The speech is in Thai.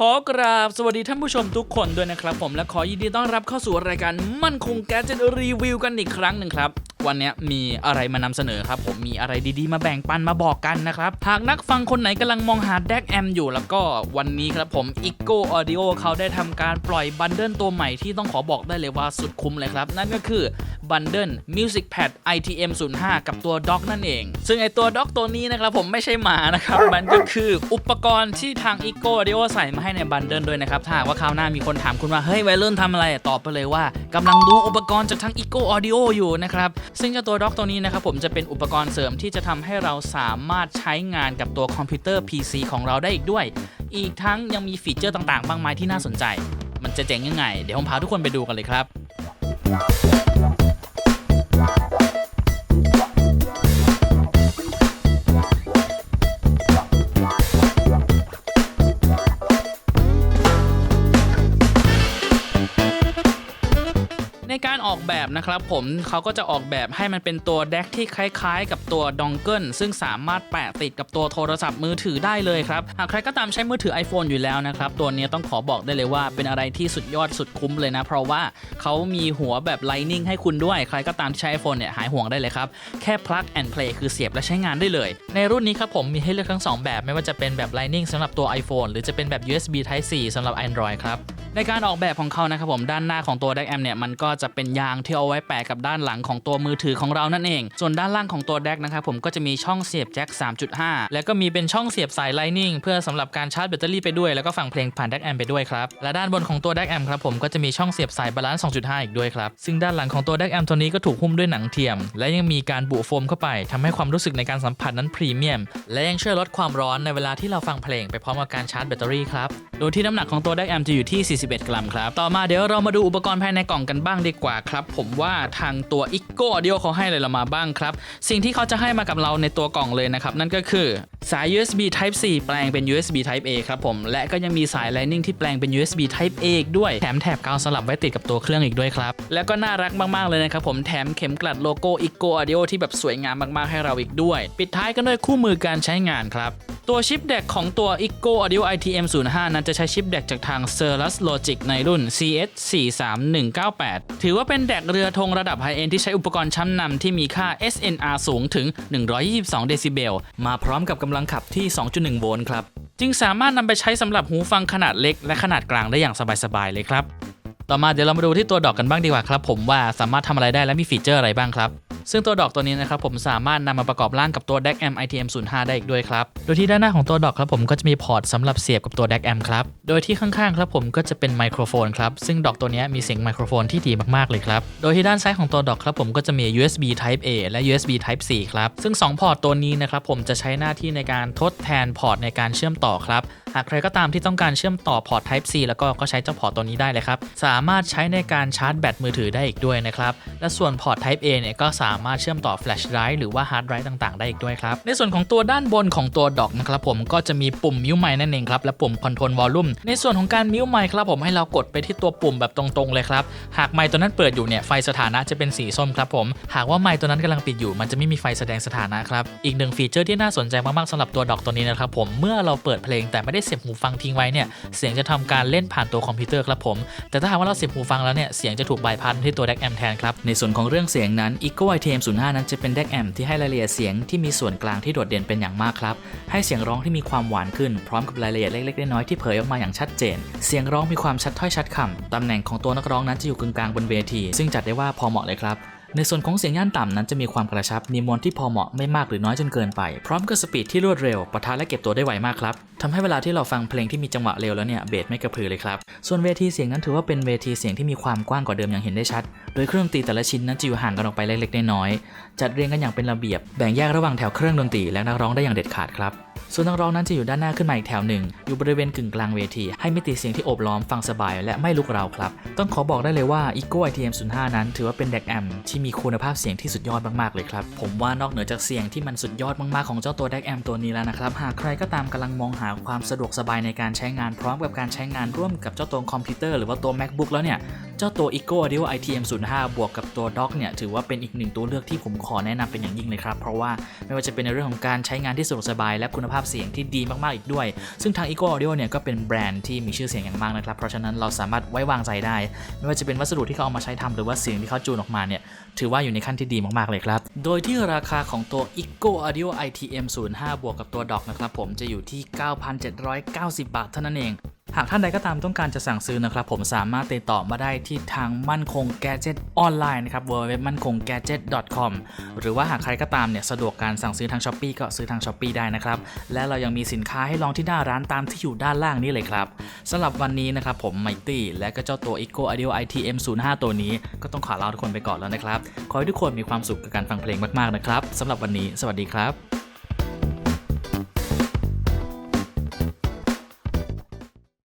ขอกราบสวัสดีท่านผู้ชมทุกคนด้วยนะครับผมและขอยินดีต้อนรับเข้าสู่รายการมั่นคงแกจิตรีวิวกันอีกครั้งหนึ่งครับวันนี้มีอะไรมานำเสนอครับ ผมมีอะไรดีๆ มาแบ่งปันมาบอกกันนะครับ หากนักฟังคนไหนกำลังมองหาแดกแอมอยู่แล้วก็วันนี้ครับผม i g o Audio เขาได้ทำการปล่อยบันเดิลตัวใหม่ที่ต้องขอบอกได้เลยว่าสุดคุ้มเลยครับ นั่นก็คือบันเดิล Music Pad ITM 05กับตัวด็อกนั่นเอง ซึ่งไอตัวด็อกตัวนี้นะครับผมไม่ใช่หมานะครับ มันก็คืออุปกรณ์ที่ทาง i g o Audio ใส่มาให้ในบันเดิลด้วยนะครับ ถ้าหากว่าคราวหน้ามีคนถามคุณว่า เฮ้ยวัยรุ่นทำอะไรตอบไปเลยว่ากำลังดูอุปกรณ์จากทาง i g o Audio อยู่นะครับ ซึ่งเจ้าตัวด็อกตัวนี้นะครับผมจะเป็นอุปกรณ์เสริมที่จะทำให้เราสามารถใช้งานกับตัวคอมพิวเตอร์ PC ของเราได้อีกด้วย อีกทั้งยังมีฟีเจอร์ต่างๆมากมายที่น่าสนใจ มันจะเจ๋งยังไง เดี๋ยวผมพาทุกคนไปดูกันเลยครับ ออกแบบนะครับผมเขาก็จะออกแบบให้มันเป็นตัวแดกที่คล้ายๆ กับตัวดองเกิลซึ่งสามารถแปะติดกับตัวโทรศัพท์มือถือได้เลยครับหากใครก็ตามใช้มือถือ iPhone อยู่แล้วนะครับตัวนี้ต้องขอบอกได้เลยว่าเป็นอะไรที่สุดยอดสุดคุ้มเลยนะ เพราะว่าเขามีหัวแบบ Lightning ให้คุณด้วย ใครก็ตามที่ใช้ iPhone เนี่ยหายห่วงได้เลยครับ แค่ plug and play คือเสียบและใช้งานได้เลย ในรุ่นนี้ครับผมมีให้เลือกทั้งสองแบบไม่ว่าจะเป็นแบบ Lightning สำหรับตัว iPhone หรือจะเป็นแบบ USB Type C สำหรับ Android ครับ ในการออกแบบของเขานะครับผมด้านหน้าของตัว DAC เนี่ยมันก็จะเป็นยางที่เอาไว้แปะกับด้านหลังของตัวมือถือของเรานั่นเอง ส่วนด้านล่างของตัว DAC นะครับผมก็จะมีช่องเสียบแจ็ค 3.5 แล้วก็มีเป็นช่องเสียบสาย Lightning เพื่อสำหรับการชาร์จแบตเตอรี่ไปด้วยแล้วก็ฟังเพลงผ่าน DAC amp ไปด้วยครับและด้านบนของตัว DAC amp ครับผมก็จะมีช่องเสียบสายบาลานซ์ 2.5 อีกด้วยครับซึ่งด้านหลังของตัว DAC amp ตัวนี้ก็ถูกหุ้มด้วยหนังเทียม และยังมีการบุโฟมเข้าไปทำให้ความรู้สึกในการสัมผัสนั้นพรีเมียมและยังช่วยลดความร้อนในเวลาที่เราฟังเพลงไปพร้อมกับการชาร์จแบตเตอรี่ครับโดยที่น้ำหนักของตัว DAC amp จะอยู่ที่41 กรัมครับ ต่อมาเดี๋ยวเรามาดูอุปกรณ์ภายในกล่องกันบ้างดีกว่าครับ ผมว่าทางตัว i g o Audio เขาให้อะไรเรามาบ้างครับ สิ่งที่เขาจะให้มากับเราในตัวกล่องเลยนะครับ นั่นก็คือสาย USB Type C แปลงเป็น USB Type A ครับผม และก็ยังมีสาย Lightning ที่แปลงเป็น USB Type A อีกด้วย แถมแถบกาวสลับไว้ติดกับตัวเครื่องอีกด้วยครับ แล้วก็น่ารักมากๆเลยนะครับผม แถมเข็มกลัดโลโก้ i g o Audio ที่แบบสวยงามมากๆให้เราอีกด้วย ปิดท้ายกันด้วยคู่มือการใช้งานครับ ตัวชิปเด็กของตัว i g o Audio ITM 05นั้นจะใช้ชิปเด็กจากทาง c e r u s Logic ในรุ่น CS 43198 ถือว่าเป็นแดกเรือธงระดับไฮเอนที่ใช้อุปกรณ์ชั้นนำที่มีค่า SNR สูงถึง 122 เดซิเบล มาพร้อมกับกำลังขับที่ 2.1 โวลต์ครับ จึงสามารถนำไปใช้สำหรับหูฟังขนาดเล็กและขนาดกลางได้อย่างสบาย ๆ เลยครับ ต่อมาเดี๋ยวเรามาดูที่ตัวดอกกันบ้างดีกว่าครับ ผมว่าสามารถทำอะไรได้และมีฟีเจอร์อะไรบ้างครับ ซึ่งตัวดอกตัวนี้นะครับผมสามารถนำมาประกอบร่างกับตัว DAC M ITM 05ได้อีกด้วยครับ โดยที่ด้านหน้าของตัวดอกครับผมก็จะมีพอร์ตสำหรับเสียบกับตัว DAC M ครับ โดยที่ข้างๆครับผมก็จะเป็นไมโครโฟนครับ ซึ่งดอกตัวนี้มีเสียงไมโครโฟนที่ดีมากๆเลยครับ โดยที่ด้านซ้ายของตัวดอกครับผมก็จะมี USB Type A และ USB Type C ครับ ซึ่ง 2 พอร์ตตัวนี้นะครับผมจะใช้หน้าที่ในการทดแทนพอร์ตในการเชื่อมต่อครับ หากใครก็ตามที่ต้องการเชื่อมต่อพอร์ต Type C แล้วก็ก็ใช้เจ้าพอร์ตตัวนี้ได้เลยครับ สามารถใช้ในการชาร์จแบตมือถือได้อีกด้วยนะครับ และส่วนพอร์ต Type A เนี่ยก็สามารถเชื่อมต่อ Flash Drive หรือว่า Hard Drive ต่างๆ ได้อีกด้วยครับ ในส่วนของตัวด้านบนของตัวดอกนะครับผมก็จะมีปุ่มมิวไมค์นั่นเองครับและปุ่ม Control Volume ในส่วนของการมิวไมค์ครับผมให้เรากดไปที่ตัวปุ่มแบบตรงๆเลยครับหากไมค์ตัวนั้นเปิดอยู่เนี่ยไฟสถานะจะเป็นสีส้มครับผมหากว่าไมค์ตัวนั้นกำลังปิดอยู่มันจะไม่มีไฟแสดงสถานะครับอีกหนึ่งฟีเจอร์ที่น่าสนใจมากๆสำหรับตัวดอกตัวนี้นะครับผมเมื่อเราเปิดเพลงแต่ไม่ได้เสียบหูฟังทิ้งไว้เนี่ยเสียงจะทำการเล่นผ่านตัวคอมพิวเตอร์ครับผม แต่ถ้าหากว่าเราเสียบหูฟังแล้วเนี่ยเสียงจะถูกบายพาสที่ตัว DAC amp แทนครับในส่วนของเรื่องเสียงนั้น e c o ITM 05 นั้นจะเป็น DAC amp ที่ให้รายละเอียดเสียงที่มีส่วนกลางที่โดดเด่นเป็นอย่างมากครับให้เสียงร้องที่มีความหวานขึ้นพร้อมกับรายละเอียดเล็กๆน้อยๆที่เผยออกมาอย่างชัดเจน เสียงร้องมีความชัดถ้อยชัดคำตำแหน่งของตัวนักร้องนั้นจะอยู่กึ่งกลางบนเวที ซึ่งจัดได้ว่าพอเหมาะเลยครับ ในส่วนของเสียงย่านต่ำนั้นจะมีความกระชับมีมวลที่พอเหมาะไม่มากหรือน้อยจนเกินไป พร้อมกับสปีดที่รวดเร็วปะทะและเก็บตัวได้ไวมากครับทำให้เวลาที่เราฟังเพลงที่มีจังหวะเร็วแล้วเนี่ยเบสไม่กระพือเลยครับ ส่วนเวทีเสียงนั้นถือว่าเป็นเวทีเสียงที่มีความกว้างกว่าเดิมอย่างเห็นได้ชัด โดยเครื่องดนตรีแต่ละชิ้นนั้นจะอยู่ห่างกันออกไปเล็กๆน้อยๆจัดเรียงกันอย่างเป็นระเบียบแบ่งแยกระหว่างแถวเครื่องดนตรีและนักร้องได้อย่างเด็ดขาดครับส่วนนักร้องนั้นจะอยู่ด้านหน้าขึ้นมาอีกแถวหนึ่ง อยู่บริเวณกึ่งกลางเวที ให้มิติเสียงที่โอบล้อมฟังสบายและไม่ลุกเราครับ ต้องขอบอกได้เลยว่า e g o ITM 05 นั้นถือว่าเป็นแดกแอมที่มีคุณภาพเสียงที่สุดยอดมากๆเลยครับ ผมว่านอกเหนือจากเสียงที่มันสุดยอดมากๆของเจ้าตัว DAC Amp ตัวนี้แล้วนะครับ หากใครก็ตามกำลังมองหาความสะดวกสบายในการใช้งานพร้อมกับการใช้งานร่วมกับเจ้าตัวคอมพิวเตอร์หรือว่าตัว MacBook แล้วเนี่ยเจ้าตัว Eco a d i o ITM 05บวกกับตัว Dock เนี่ยถือว่าเป็นอีกหนึ่งตัวเลือกที่ผมขอแนะนำเป็นอย่างยิ่งเลยครับ เพราะว่าไม่ว่าจะเป็นในเรื่องของการใช้งานที่สะดวกสบาย และคุณภาพเสียงที่ดีมากๆอีกด้วย ซึ่งทาง Eco Audio เนี่ยก็เป็นแบรนด์ที่มีชื่อเสียงอย่างมากนะครับ เพราะฉะนั้นเราสามารถไว้วางใจได้ ไม่ว่าจะเป็นวัสดุที่เขาเอามาใช้ทำหรือว่าเสียงที่เขาจูนออกมาเนี่ยถือว่าอยู่ในขั้นที่ดีมากๆเลยครับ โดยที่ราคาของตัว Eco Audio ITM 05บวกกับตัวดอกนะครับผมจะอยู่ที่ 9,790 บาทเท่านั้นเอง หากท่านใดก็ตามต้องการจะสั่งซื้อนะครับผมสามารถติดต่อมาได้ที่ทางมั่นคงแกจ e t ออนไลน์นะครับ www มั่นคง gadget com หรือว่าหากใครก็ตามเนี่ยสะดวกการสั่งซื้อทาง s h อ p e e ก็ซื้อทาง s h อ p e e ได้นะครับ และเรายังมีสินค้าให้ลองที่หน้าร้านตามที่อยู่ด้านล่างนี้เลยครับสำหรับวันนี้นะครับผมไมตี้และก็เจ้าตัว Eco Audio ITM 05ตัวนี้ ก็ต้องขอลาทุกคนไปก่อนแล้วนะครับ ขอให้ทุกคนมีความสุขกับการฟังเพลงมากๆนะครับสำหรับวันนี้ สวัสดีครับ